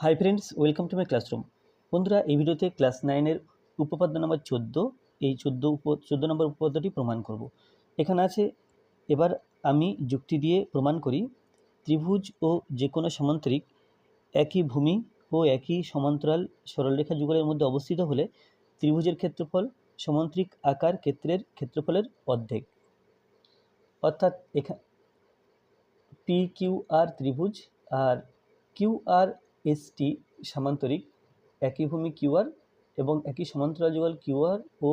Hi friends welcome to my classroom বন্ধুরা, এই ভিডিওতে ক্লাস নাইনের উপপাদ্য নম্বর চোদ্দ, এই চোদ্দ উপ, চোদ্দ নম্বর উপপাদ্যটি প্রমাণ করব। এখানে আছে, এবার আমি যুক্তি দিয়ে প্রমাণ করি, ত্রিভুজ ও যে কোনো সমান্তরিক একই ভূমি ও একই সমান্তরাল সরলরেখা যুগলের মধ্যে অবস্থিত হলে ত্রিভুজের ক্ষেত্রফল, সমান্তরিক আকার ক্ষেত্রের ক্ষেত্রফলের অর্ধেক। অর্থাৎ এখা পি কিউ আর ত্রিভুজ আর কিউ আর এসটি সামান্তরিক, একই ভূমি কিউআর এবং একই সমান্তরাল যুগল কিউআর ও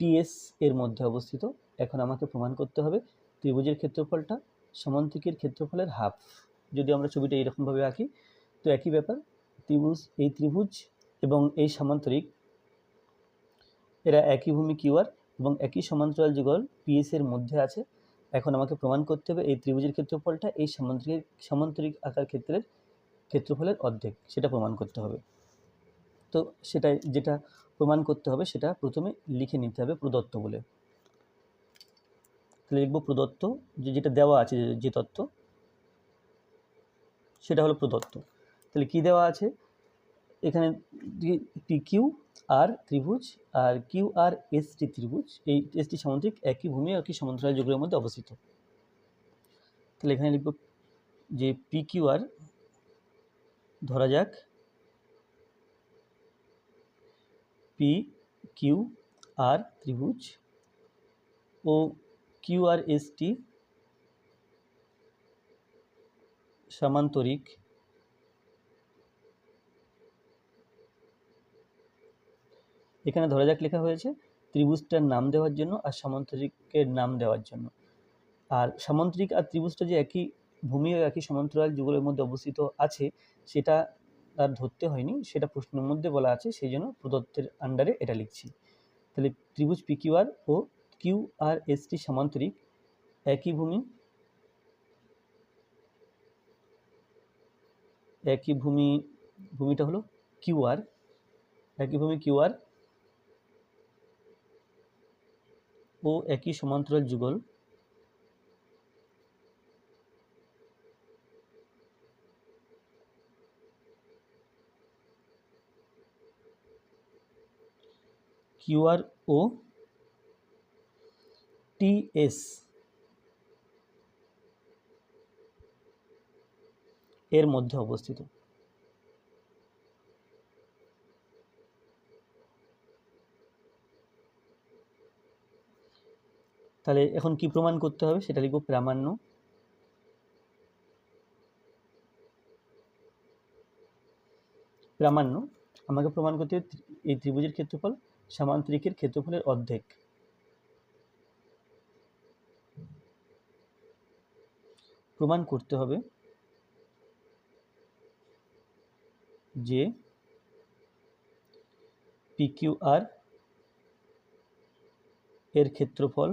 টিএস এর মধ্যে অবস্থিত। এখন আমাকে প্রমাণ করতে হবে ত্রিভুজের ক্ষেত্রফলটা সমান্তরিকের ক্ষেত্রফলের হাফ। যদি আমরা ছবিটা এইরকমভাবে আঁকি, তো একই ব্যাপার, ত্রিভুজ, এই ত্রিভুজ এবং এই সমান্তরিক, এরা একই ভূমি কিউআর এবং একই সমান্তরাল যুগল পিএস এর মধ্যে আছে। এখন আমাকে প্রমাণ করতে হবে এই ত্রিভুজের ক্ষেত্রফলটা এই সমান্তরিক সমান্তরিক আকার ক্ষেত্রের ক্ষেত্রফলের অর্ধেক সেটা প্রমাণ করতে হবে। তো সেটাই যেটা প্রমাণ করতে হবে সেটা প্রথমে লিখে নিতে হবে প্রদত্ত বলে। তাহলে লিখব প্রদত্ত, যে যেটা দেওয়া আছে যে- তত্ত্ব, সেটা হলো প্রদত্ত। তাহলে কি দেওয়া আছে? এখানে পি কিউ আর ত্রিভুজ, আর কিউ আর এস টি ত্রিভুজ, এই এস টি সামুদ্রিক, একই ভূমি, একই সমান্তরাল যুগের মধ্যে অবস্থিত। তাহলে এখানে লিখব যে পি কিউ আর ধরা যাক। পি কিউ আর ত্রিভুজ ও কিউ আর এস টি সামান্তরিক। এখানে ধরা যাক লেখা হয়েছে ত্রিভুজটার নাম দেওয়ার জন্য আর সামান্তরিকের নাম দেওয়ার জন্য। আর সামান্তরিক আর ত্রিভুজটা যে একই ভূমি ও একই সমান্তরাল যুগলের মধ্যে অবস্থিত আছে, সেটা আর ধরতে হয়নি, সেটা প্রশ্নের মধ্যে বলা আছে, সেই জন্য প্রদত্তের আন্ডারে এটা লিখছি। তাহলে ত্রিভুজ পি ও কিউ আর এস টি সমান্তরিক একই ভূমি একই ভূমি, ভূমিটা হলো কিউ আর একই ভূমি কিউ আর ও একই সমান্তরাল যুগল। কিউআর ও টিএস। এর মধ্যে অবস্থিত। তাহলে এখন কি প্রমাণ করতে হবে? সেটা লিখব প্রামাণ্য। প্রামাণ্য। আমাকে প্রমাণ করতে হবে এই ত্রিভুজের ক্ষেত্রফল সামান্তরিকের ক্ষেত্রফলের অর্ধেক। প্রমাণ করতে হবে যে পিকিউআর এর ক্ষেত্রফল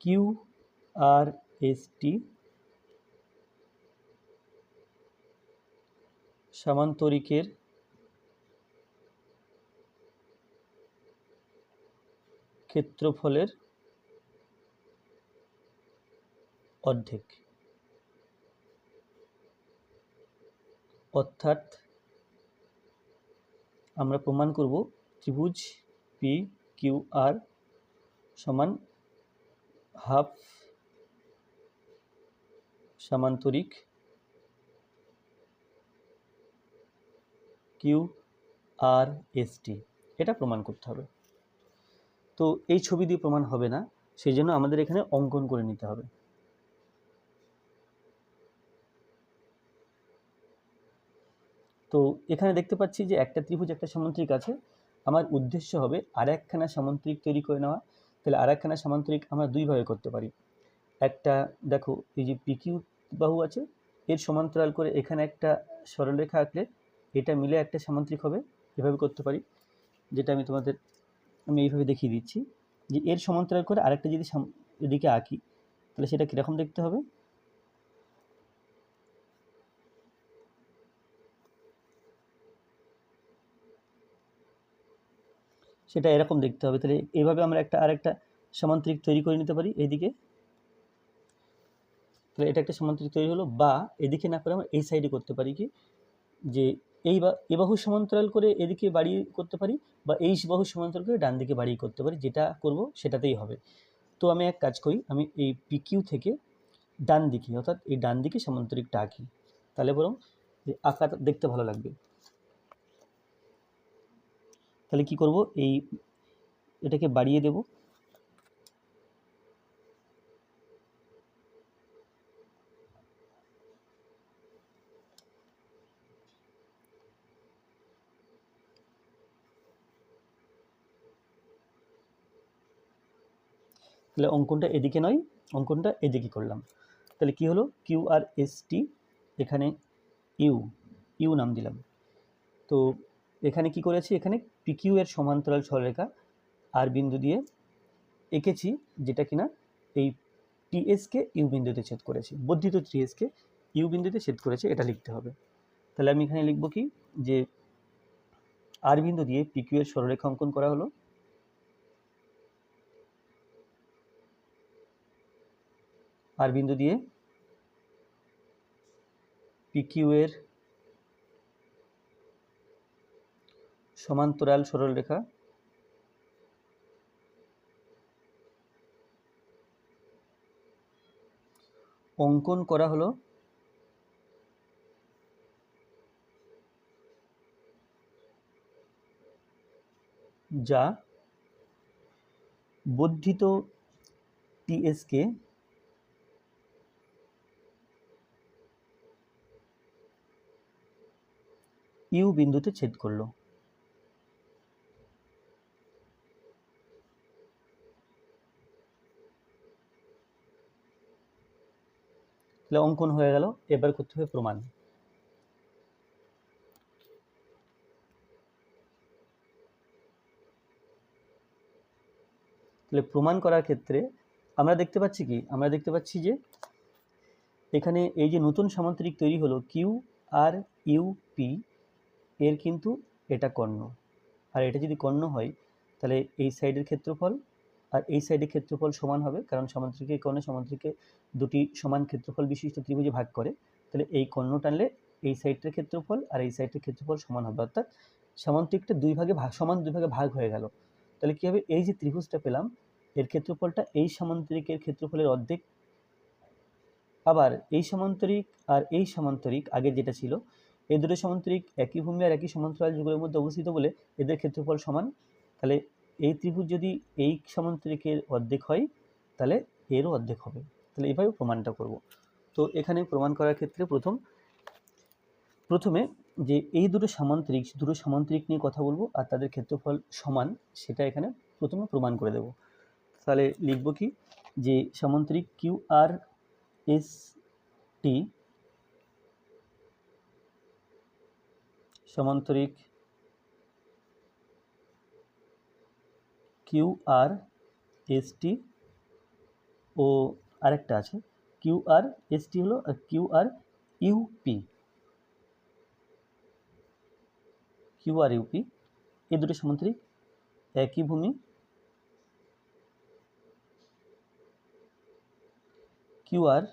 কিউ আর এস টি সামান্তরিকের ক্ষেত্রফলের অর্ধেক। অর্থাৎ আমরা প্রমাণ করব ত্রিভুজ পি কিউ আর সমান হাফ সামান্তরিক কিউ আর এস টি এটা প্রমাণ করতে হবে। তো এই ছবি দিয়ে প্রমাণ হবে না, সেই জন্য আমাদের এখানে অঙ্কন করে নিতে হবে। তো এখানে দেখতে পাচ্ছি যে একটা ত্রিভুজ, একটা সামান্তরিক আছে। আমার উদ্দেশ্য হবে আর একখানা সামান্তরিক তৈরি করে নেওয়া। তাহলে আর একখানা সামান্তরিক আমরা দুইভাবে করতে পারি। একটা, দেখো, এই যে পিকিউ বাহু আছে, এর সমান্তরাল করে এখানে একটা সরলরেখা আঁকলে এটা মিলে একটা সামান্তরিক হবে, এভাবে করতে পারি, যেটা আমি তোমাদের, আমি এইভাবে দেখিয়ে দিচ্ছি, যে এর সমান্তরাল করে আরেকটা যদি এদিকে আঁকি, তাহলে সেটা কীরকম দেখতে হবে? সেটা এরকম দেখতে হবে, তাহলে এইভাবে আমরা একটা, আরেকটা সমান্তরিক তৈরি করে নিতে পারি এইদিকে। তাহলে এটা একটা সমান্তরিক তৈরি হলো, বা এদিকে না করে আমরা এই সাইডে করতে পারি কি, যে এই বা, এ বাহু সমান্তরাল করে এদিকে বাড়িয়ে করতে পারি বা এই বাহু সমান্তরাল করে ডান দিকে বাড়িয়ে করতে পারি, যেটা করব সেটাতেই হবে। তো আমি এক কাজ করি, আমি এই পিকিউ থেকে ডান দিকে, অর্থাৎ এই ডান দিকে সমান্তরিকটা আঁকি তাহলে বরং আঁকাটা দেখতে ভালো লাগবে। তাহলে কি করব? এই এটাকে বাড়িয়ে দেব। তাহলে অঙ্কনটা এদিকে নয়, অঙ্কনটা এদিকে করলাম। তাহলে কি হলো? কিউ আর এস টি এখানে ইউ ইউ নাম দিলাম। তো এখানে কি করেছি? এখানে পিকিউ এর সমান্তরাল সরলরেখা আর বিন্দু দিয়ে এঁকেছি, যেটা কিনা এই টিএসকে ইউ বিন্দুতে ছেদ করেছি। বর্ধিত টিএসকে ইউ বিন্দুতে ছেদ করেছে, এটা লিখতে হবে। তাহলে আমি এখানে লিখব কি? যে আর বিন্দু দিয়ে পিকিউ এর সরলরেখা অঙ্কন করা হলো। আর বিন্দু দিয়ে পিকিউ এর সমান্তরাল সরলরেখা অঙ্কন করা হলো যা বর্ধিত টিএসকে ইউ বিন্দুতে ছেদ করল। তাহলে অঙ্কন হয়ে গেল, এবার করতে হবে প্রমাণ। তাহলে প্রমাণ করার ক্ষেত্রে আমরা দেখতে পাচ্ছি কি? আমরা দেখতে পাচ্ছি যে এখানে এই যে নতুন সামান্তরিক তৈরি হলো, কিউ আর ইউ পি এর কিন্তু এটা কর্ণ। আর এটা যদি কর্ণ হয়, তাহলে এই সাইডের ক্ষেত্রফল আর এই সাইডের ক্ষেত্রফল সমান হবে, কারণ সমান্তরিকে কর্ণে সমান্তরিকে দুটি সমান ক্ষেত্রফল বিশিষ্ট ত্রিভুজে ভাগ করে। তাহলে এই কর্ণ টানলে এই সাইডটার ক্ষেত্রফল আর এই সাইডটার ক্ষেত্রফল সমান হবে। অর্থাৎ সামান্তরিকটা দুই ভাগে ভাগ সমান দুই ভাগে ভাগ হয়ে গেল। তাহলে কী হবে? এই যে ত্রিভুজটা পেলাম, এর ক্ষেত্রফলটা এই সামান্তরিকের ক্ষেত্রফলের অর্ধেক। আবার এই সমান্তরিক আর এই সমান্তরিক আগে যেটা ছিল এই দুটো সমান্তরিক একই ভূমি আর একই সমান্তরাল যুগের মধ্যে অবস্থিত বলে এদের ক্ষেত্রফল সমান। তাহলে এই ত্রিভুজ যদি এই সামান্তরিকের অর্ধেক হয়, তাহলে এরও অর্ধেক হবে। তাহলে এইভাবে প্রমাণটা করব। তো এখানে প্রমাণ করার ক্ষেত্রে প্রথম, প্রথমে যে এই দুটো সামান্তরিক দুটো সামান্তরিক নিয়ে কথা বলব আর তাদের ক্ষেত্রফল সমান, সেটা এখানে প্রথমে প্রমাণ করে দেব। তাহলে লিখব কি? যে সামান্তরিক কিউ আর এস টি সমান্তরিক কিউ আর এস টি ও আরেকটা আছে। কিউ আর এস টি হলো Q R U P Q R U P এই দুটো সমান্তরিক, একই ভূমি। কিউ আর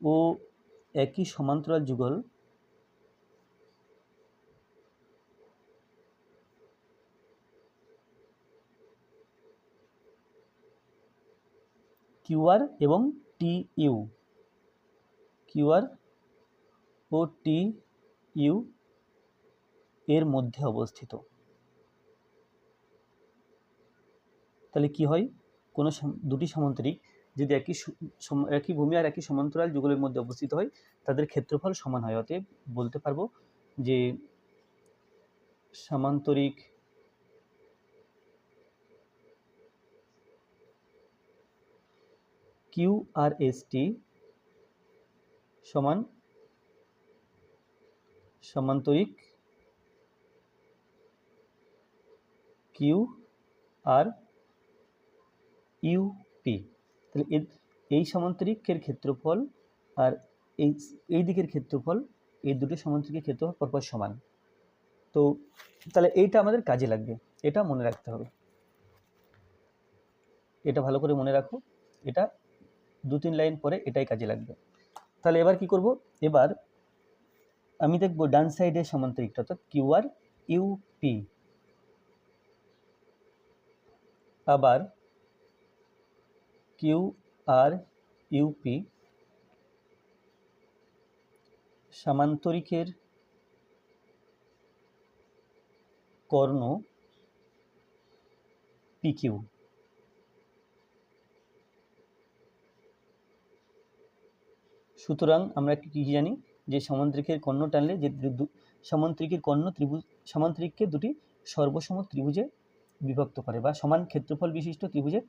ও একই সমান্তরাল যুগল। কিউআর এবং টি ইউ। কিউআর ও টি ইউ এর মধ্যে অবস্থিত। তাহলে কি হয়? কোনো দুটি সামান্তরিক যদি একই একই ভূমি আর একই সমান্তরাল যুগলের মধ্যে অবস্থিত হয়, তাদের ক্ষেত্রফল সমান হয়। অতএব বলতে পারব যে সামান্তরিক কিউ আর এস টি সমান সমান্তরিক কিউ আর ইউপি তাহলে এই সমান্তরিকের ক্ষেত্রফল আর এই এই দিকের ক্ষেত্রফল, এই দুটো সমান্তরিকের ক্ষেত্রফল পরপর সমান। তো তাহলে এইটা আমাদের কাজে লাগবে। এটা মনে রাখতে হবে। এটা ভালো করে মনে রাখো। এটা দু তিন লাইন পরে এটাই কাজে লাগবে। তাহলে এবার কি করব? এবার আমি দেখব ডান সাইডে সমান্তরিকটা, অর্থাৎ কিউআর ইউপি আবার কিউ আর ইউপি সামান্তরিকের কর্ণ পিকিউ সুতরাং আমরা কি কি জানি? যে সামান্তরিকের কর্ণ টানলে যে দু- কর্ণ ত্রিভুজ সামান্তরিককে দুটি সর্বসম ত্রিভুজে বিভক্ত করে বা সমান ক্ষেত্রফল বিশিষ্ট ত্রিভুজে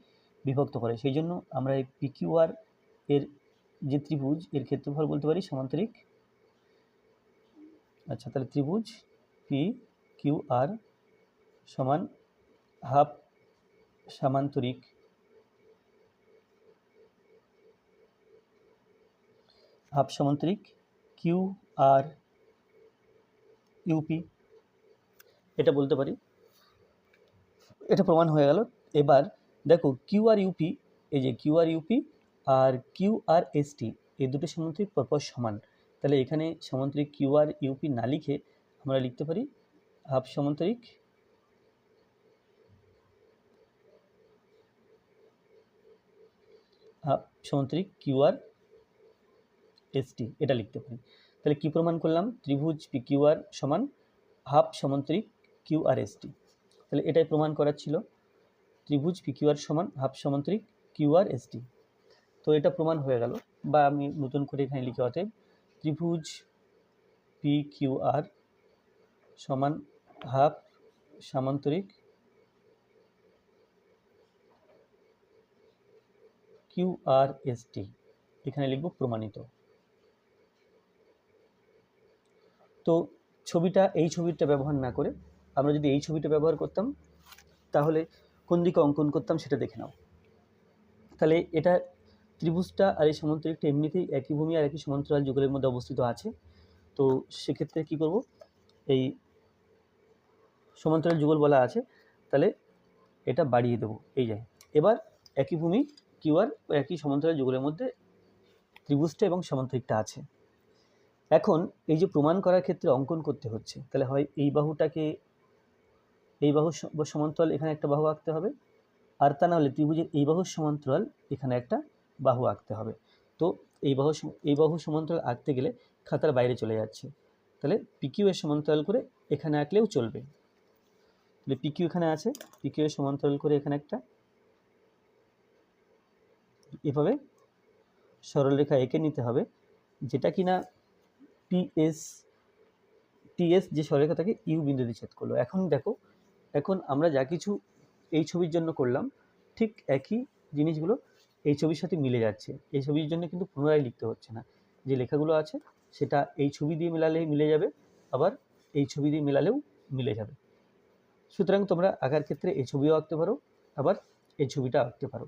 বিভক্ত করে। সেই জন্য আমরা এই পিকিউআর এর যে ত্রিভুজ, এর ক্ষেত্রফল বলতে পারি সমান্তরিক আচ্ছা তাহলে ত্রিভুজ পি কিউ আর সমান হাফ সামান্তরিক হাফ সামান্তরিক কিউ আর ইউপি এটা বলতে পারি। এটা প্রমাণ হয়ে গেল। এবার দেখো, কিউ আর ইউপি এই যে কিউ আর ইউপি আর কিউ আর এসটি এই দুটো সামান্তরিক পরপর সমান। তাহলে এখানে সামান্তরিক কিউ আর ইউপি না লিখে আমরা লিখতে পারি হাফ সামান্তরিক হাফ সামান্তরিক কিউ আর এসটি এটা লিখতে পারি। তাহলে কি প্রমাণ করলাম? ত্রিভুজ পি কিউ আর সমান হাফ সমান্তরিক কিউ আর এসটি তাহলে এটাই প্রমাণ করার ছিল। ত্রিভুজ পি কিউ আর সমান হাফ সমান্তরিক কিউ আর এসটি তো এটা প্রমাণ হয়ে গেল। বা আমি নতুন করে এখানে লিখে অতএব ত্রিভুজ পি কিউ আর সমান হাফ সামান্তরিক কিউ আর এস টি এখানে লিখব প্রমাণিত। তো ছবিটা, এই ছবিটা ব্যবহার না করে আমরা যদি এই ছবিটা ব্যবহার করতাম, তাহলে কোন দিকে অঙ্কন করতাম সেটা দেখে নাও। তাহলে এটা ত্রিভুজটা আর এই সমান্তরিকটা এমনিতেই একই ভূমি আর একই সমান্তরাল যুগলের মধ্যে অবস্থিত আছে। তো সেক্ষেত্রে কি করব? এই সমান্তরাল যুগল বলা আছে, তাহলে এটা বাড়িয়ে দেবো, এই যায় এবার একই ভূমি কিউ আর একই সমান্তরাল যুগলের মধ্যে ত্রিভুজটা এবং সমান্তরিকটা আছে। এখন এই যে প্রমাণ করার ক্ষেত্রে অঙ্কন করতে হচ্ছে, তাহলে হয় এই বাহুটাকে, এই বাহু সমান্তরাল এখানে একটা বাহু আঁকতে হবে, আর তা নাহলে ত্রিভুজের এই বাহুর সমান্তরাল এখানে একটা বাহু আঁকতে হবে। তো এই বাহু এই বাহু সমান্তরাল আঁকতে গেলে খাতার বাইরে চলে যাচ্ছে, তাহলে পিকিউ এর সমান্তরাল করে এখানে আঁকলেও চলবে। তাহলে পিকিউ এখানে আছে পিকিউ এর সমান্তরাল করে এখানে একটা, এভাবে সরলরেখা এঁকে নিতে হবে, যেটা কিনা পিএস টিএস যে সরলরেখা তাকে ইউ বিন্দুতে ছেদ করল। এখন দেখো, এখন আমরা যা কিছু এই ছবির জন্য করলাম, ঠিক একই জিনিসগুলো এই ছবির সাথে মিলে যাচ্ছে। এই ছবির জন্য কিন্তু পুনরায় লিখতে হচ্ছে না। যে লেখাগুলো আছে, সেটা এই ছবি দিয়ে মেলালেই মিলে যাবে, আবার এই ছবি দিয়ে মেলালেও মিলে যাবে। সুতরাং তোমরা আঁকার ক্ষেত্রে এই ছবিও আঁকতে পারো, আবার এই ছবিটা আঁকতে পারো।